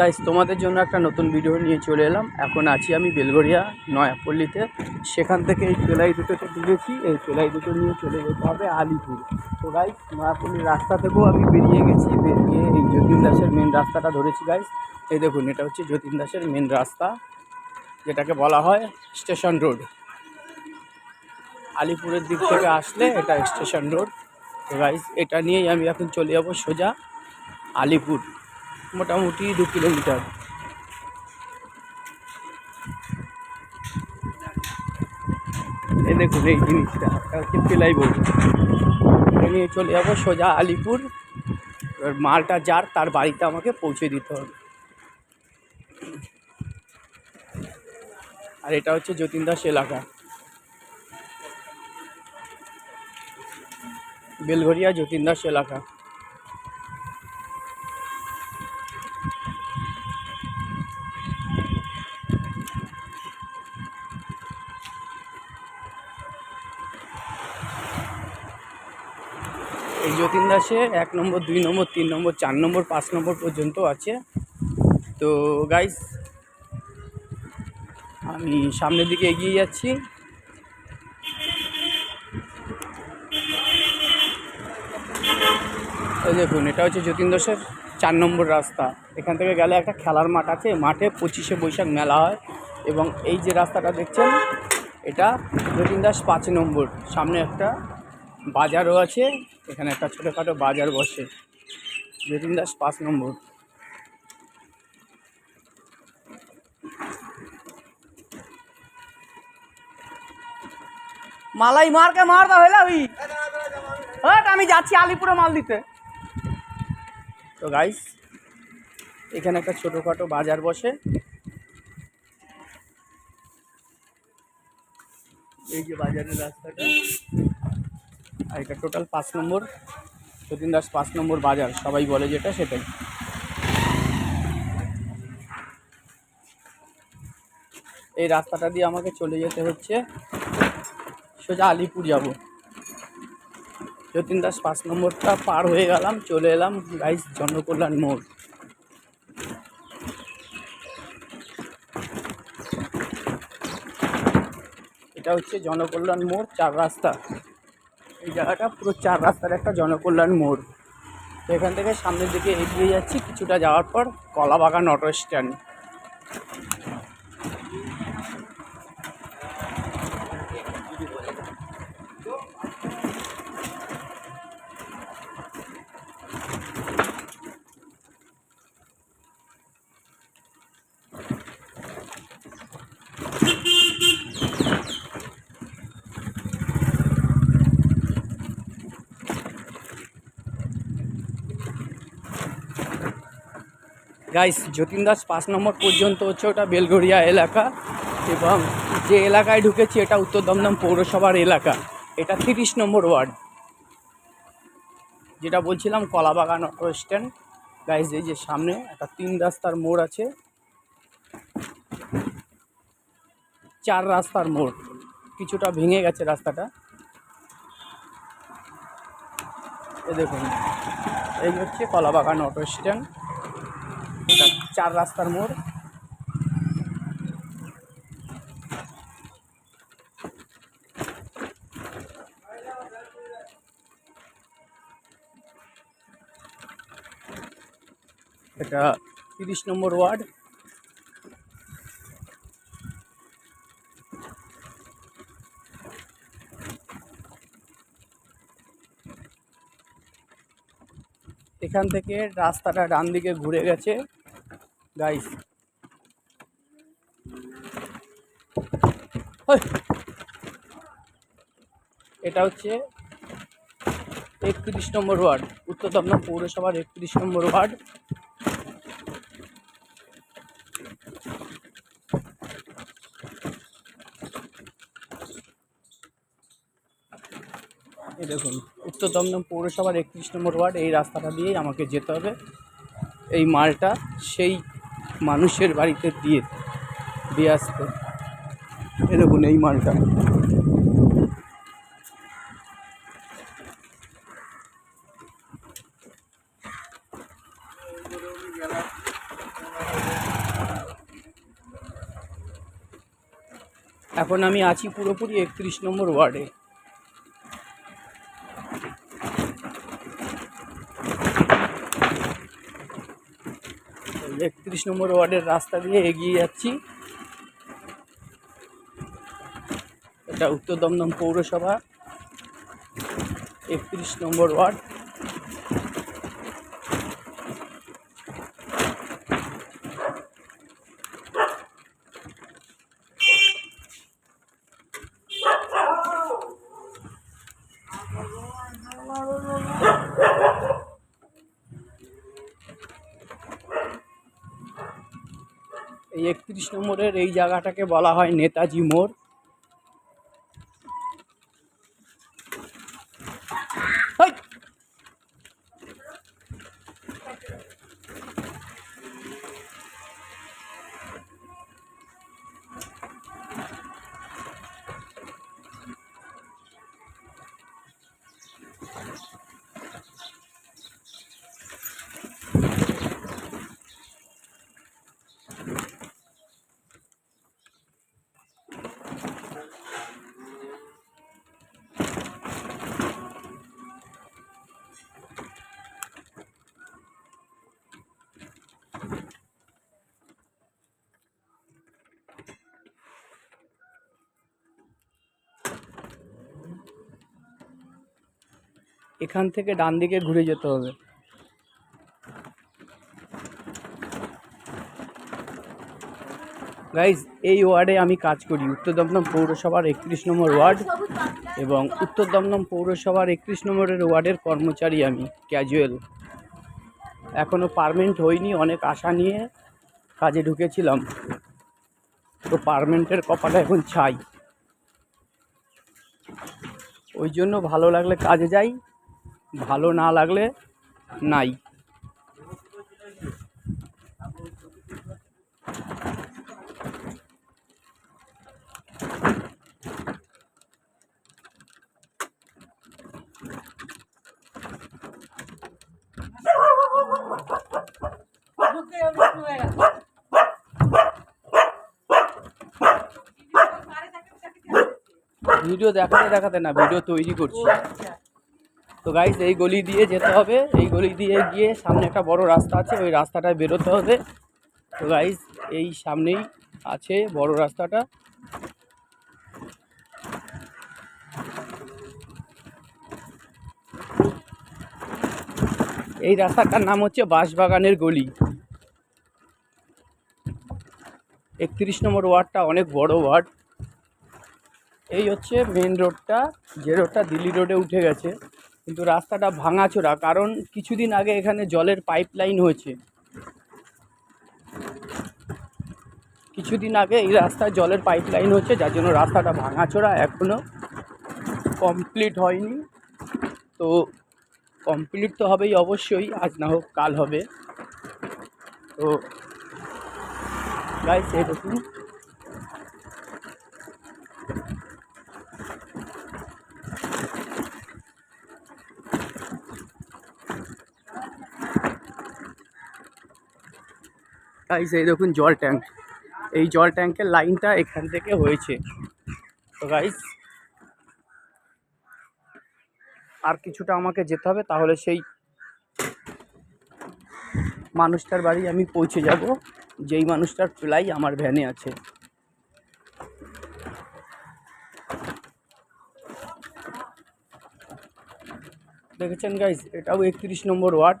Guys তোমাদের জন্য একটা নতুন ভিডিও নিয়ে চলে এলাম। এখন আছি আমি বেলগড়িয়া নয়াপল্লীতে। সেখান থেকে এই চোলাই দুটোতে ঢুকেছি, এই চোলাই দুটো নিয়ে চলে যেতে হবে আলিপুর। তো গাইস নয়াপল্লীর রাস্তা থেকেও আমি বেরিয়ে গেছি। বেরিয়ে এই যতীন দাসের মেন রাস্তাটা ধরেছি গাইস এই দেখুন, এটা হচ্ছে যতীন দাসের মেন রাস্তা, যেটাকে বলা হয় স্টেশন রোড। আলিপুরের দিক থেকে আসলে এটা স্টেশন রোড। তো গাইস এটা নিয়েই আমি এখন চলে যাব সোজা আলিপুর। মোটামুটি দু কিলোমিটার। এই দেখুন, এই জিনিসটা হচ্ছে প্লাই নিয়ে চলে যাব সোজা আলিপুর। মালটা যার, তার বাড়িতে আমাকে পৌঁছে দিতে হবে। আর এটা হচ্ছে যতীন দাস এলাকা। বেলঘরিয়া যতীন দাস এলাকা। দাসে এক নম্বর, দুই নম্বর, তিন নম্বর, চার নম্বর, পাঁচ নম্বর পর্যন্ত আছে। তো গাইস আমি সামনের দিকে এগিয়ে যাচ্ছি। দেখুন, এটা হচ্ছে যতীন দাসের চার নম্বর রাস্তা। এখান থেকে গেলে একটা খেলার মাঠ আছে, মাঠে পঁচিশে বৈশাখ মেলা হয় এবং এই যে রাস্তাটা দেখছেন, এটা যতীন দাস পাঁচ নম্বর, সামনে একটা বাজারও আছে, এখানে একটা ছোটোখাটো বাজার বসে। যতীন দাস পাঁচ নম্বর। মালাই মারকে মারদা হইলা ওই হট, আমি যাচ্ছি আলিপুরে মাল দিতে। তো গাইস এখানে একটা ছোটোখাটো বাজার বসে। এই যে বাজারের রাস্তাটা। আর এটা টোটাল পাঁচ নম্বর যতীন দাস পাঁচ নম্বর বাজার, সবাই বলে যেটা সেটাই। এই রাস্তাটা দিয়ে আমাকে চলে যেতে হচ্ছে সোজা আলিপুর যাব। যতীন দাস পাঁচ নম্বরটা পার হয়ে গেলাম, চলে এলাম গাইস জনকল্যাণ মোড়। এটা হচ্ছে জনকল্যাণ মোড়, চার রাস্তা। এই জায়গাটা পুরো চার রাস্তার একটা জনকল্যাণ মোড়। তো এখান থেকে সামনের দিকে এগিয়ে যাচ্ছি, কিছুটা যাওয়ার পর Kalabagan auto stand guys Jatin Das পাঁচ নম্বর পর্যন্ত হচ্ছে ওটা বেলগড়িয়া এলাকা এবং যে এলাকায় ঢুকেছি এটা উত্তর দমদম পৌরসভার এলাকা। এটা তিরিশ নম্বর ওয়ার্ড। যেটা বলছিলাম, কলাবাগান অটো স্ট্যান্ড। গাইস এই যে সামনে একটা তিন রাস্তার মোড় আছে। চার রাস্তার মোড়। কিছুটা ভেঙে গেছে রাস্তাটা। দেখুন, এই হচ্ছে কলাবাগান অটো স্ট্যান্ড। চার রাস্তার মোড়। এটা তিরিশ নম্বর ওয়ার্ড। এখান থেকে রাস্তাটা ডান দিকে ঘুরে গেছে। গাইস এটা হচ্ছে একত্রিশ নম্বর ওয়ার্ড। উত্তর দমদম পৌরসভার একত্রিশ নম্বর ওয়ার্ড। দেখুন উত্তর দমদম পৌরসভার একত্রিশ নম্বর ওয়ার্ড। এই রাস্তাটা দিয়েই আমাকে যেতে হবে। এই মালটা সেই মানুষের বাড়িতে দিয়ে দিয়ে আসতো। এরকম এই মালটা। এখন আমি আছি পুরোপুরি একত্রিশ নম্বর ওয়ার্ডে। একত্রিশ নম্বর ওয়ার্ডের রাস্তা দিয়ে এগিয়ে যাচ্ছি। এটা উত্তর দমদম পৌরসভা একত্রিশ নম্বর ওয়ার্ড। এই একত্রিশ নম্বরের এই জায়গাটাকে বলা হয় নেতাজি মোড়। এখান থেকে ডান দিকে ঘুরে যেতে হবে। গাইজ এই ওয়ার্ডে আমি কাজ করি। উত্তর দমদম পৌরসভার একত্রিশ নম্বর ওয়ার্ড এবং উত্তর দমদম পৌরসভার একত্রিশ নম্বরের ওয়ার্ডের কর্মচারী আমি ক্যাজুয়াল এখনও পারমেন্ট হয়নি অনেক আশা নিয়ে কাজে ঢুকেছিলাম। তো পারমেন্টের কপালে এখন ছাই। ওই জন্য ভালো লাগলে কাজে যাই। ভালো না লাগলে নাই। ভিডিও দেখাতে দেখাতে না ভিডিও তৈরি করছি। তো গাইস এই গলি দিয়ে যেতে হবে। এই গলি দিয়ে গিয়ে সামনে একটা বড় রাস্তা আছে, ওই রাস্তাটায় বেরোতে হবে। তো গাইস এই সামনেই আছে বড় রাস্তাটা। এই রাস্তাটার নাম হচ্ছে বাঁশবাগানের গলি। একত্রিশ নম্বর ওয়ার্ডটা অনেক বড় ওয়ার্ড। এই হচ্ছে মেন রোডটা যে রোডটা দিল্লি রোডে উঠে গেছে। কিন্তু রাস্তাটা ভাঙাচোরা, কারণ কিছুদিন আগে এখানে জলের পাইপ লাইন হয়েছে। কিছুদিন আগে এই রাস্তায় জলের পাইপ লাইন হচ্ছে যার জন্য রাস্তাটা ভাঙাচোরা এখনও কমপ্লিট হয়নি। তো কমপ্লিট তো হবেই অবশ্যই, আজ না হোক কাল হবে। তো গাইস এই এই দেখুন জল ট্যাঙ্ক। এই জল ট্যাঙ্কের লাইনটা এখান থেকে হয়েছে। তো গাইস আর কিছুটা আমাকে যেতে হবে, তাহলে সেই মানুষটার বাড়ি আমি পৌঁছে যাব। যেই মানুষটার প্লাই আমার ভ্যানে আছে। দেখেছেন গাইস এটাও একত্রিশ নম্বর ওয়ার্ড।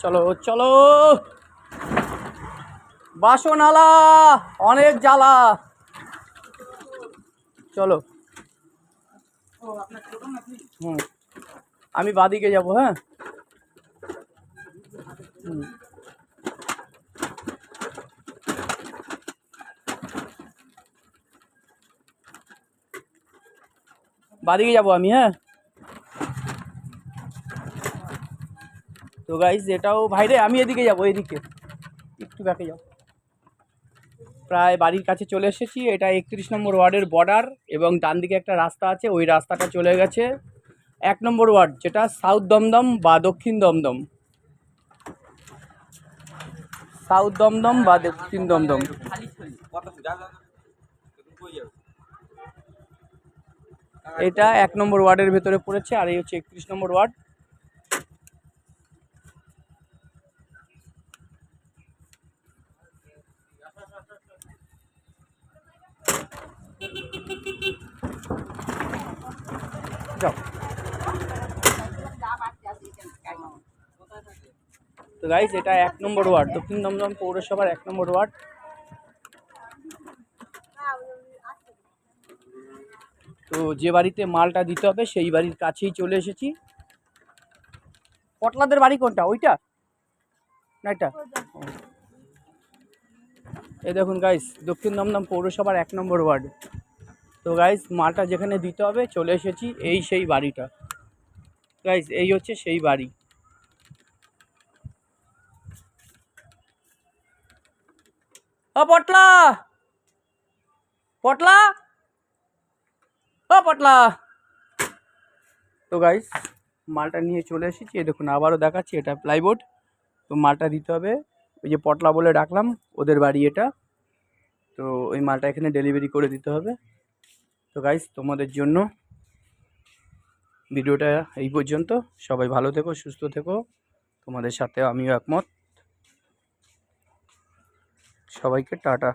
চলো চলো। বাসনালা, অনেক জ্বালা। চলো। হুম। আমি বাদিকে যাব হ্যাঁ? হুম। বাদিকে যাব আমি হ্যাঁ? তো গাইজ এটাও ভাইরে আমি এদিকে যাব, এদিকে। একটু ব্যাকে যাও। প্রায় বাড়ির কাছে চলে এসেছি, এটা একত্রিশ নম্বর ওয়ার্ডের বর্ডার এবং ডান দিকে একটা রাস্তা আছে, ওই রাস্তাটা চলে গেছে। এক নম্বর ওয়ার্ড, যেটা সাউথ দমদম বা দক্ষিণ দমদম। সাউথ দমদম বা দক্ষিণ দমদম। এটা এক নম্বর ওয়ার্ডের ভেতরে পড়েছে, আর এই হচ্ছে একত্রিশ নম্বর ওয়ার্ড। তো গাইজ এটা এক নম্বর ওয়ার্ড দক্ষিণ দমদম পৌরসভার এক নম্বর ওয়ার্ড তো যে বাড়িতে মালটা দিতে হবে, সেই বাড়ির কাছেই চলে এসেছি। পটলাদের বাড়ি কোনটা? ওইটা? না এটা? এই দেখুন গাইস দক্ষিণ দমদম পৌরসভার এক নম্বর ওয়ার্ড তো গাইস মালটা যেখানে দিতে হবে, চলে এসেছি এই সেই বাড়িটা। গাইস এই হচ্ছে সেই বাড়ি। ও, পটলা। পটলা? ও, পটলা। তো গাইস মালটা নিয়ে চলে এসেছি। এই দেখুন, আবারও দেখাচ্ছি, এটা প্লাইবোর্ড তো মালটা দিতে হবে। ওই যে পটলা বলে ডাকলাম ওদের বাড়ি এটা। তো ওই মালটা এখানে ডেলিভারি করে দিতে হবে। তো গাইস তোমাদের জন্য ভিডিওটা এই পর্যন্ত। সবাই ভালো থেকো, সুস্থ থেকো। তোমাদের সাথে আমিও একমত। সবাইকে টাটা।